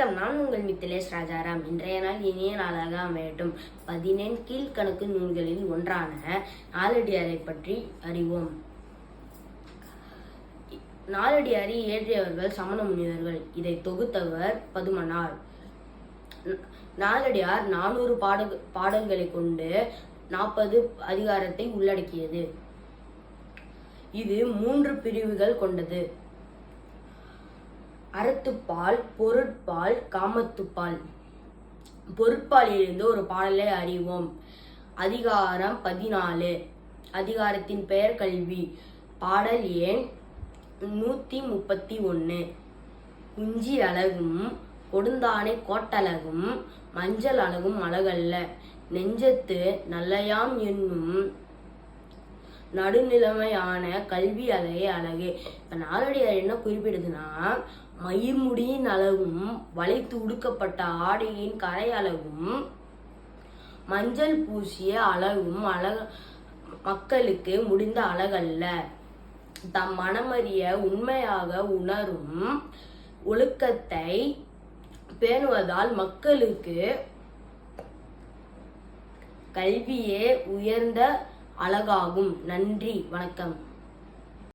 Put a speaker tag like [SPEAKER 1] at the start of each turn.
[SPEAKER 1] வணக்கம். நான் உங்கள் மித்திலேஷ் ராஜாராம். இன்றைய நாள் இனிய நாளாக அமையட்டும். பதினெண் கீழ்கணக்கு நூல்களில் ஒன்றான நாலடியாரை பற்றி அறிவோம். நாலடியாரை இயற்றியவர்கள் சமண முனிவர்கள். இதை தொகுத்தவர் பதுமனார். நாலடியார் நானூறு பாட பாடல்களை கொண்டு நாற்பது அதிகாரத்தை உள்ளடக்கியது. இது மூன்று பிரிவுகள் கொண்டது. அறத்துப்பால் பொருட்பால் காமத்துப்பால். பொருட்பாலிலிருந்து ஒரு பாடலை அறிவோம். அதிகாரம் பதினாலு. அதிகாரத்தின் பெயர் கல்வி. பாடல் எண் நூற்றி முப்பத்தி ஒன்று குஞ்சி அழகும் கொடுந்தானை கோட்டழகும் மஞ்சள் அழகும் அழகல்ல. நெஞ்சத்து நல்லயாம் என்னும் நடுநிலைமையான கல்வி அழகே அழகு. இப்போ நாலடியார் என்ன குறிப்பிடுதுன்னா மயிர்முடியின் அளவும் வளைத்து உடுக்கப்பட்ட ஆடையின் கரை அளவும் மஞ்சள் பூசிய அழகும் அழக மக்களுக்கு முடிந்த அழகல்ல. தம் மனமறிய உண்மையாக உணரும் ஒழுக்கத்தை பேணுவதால் மக்களுக்கு கல்வியே உயர்ந்த அழகாகும். நன்றி வணக்கம்.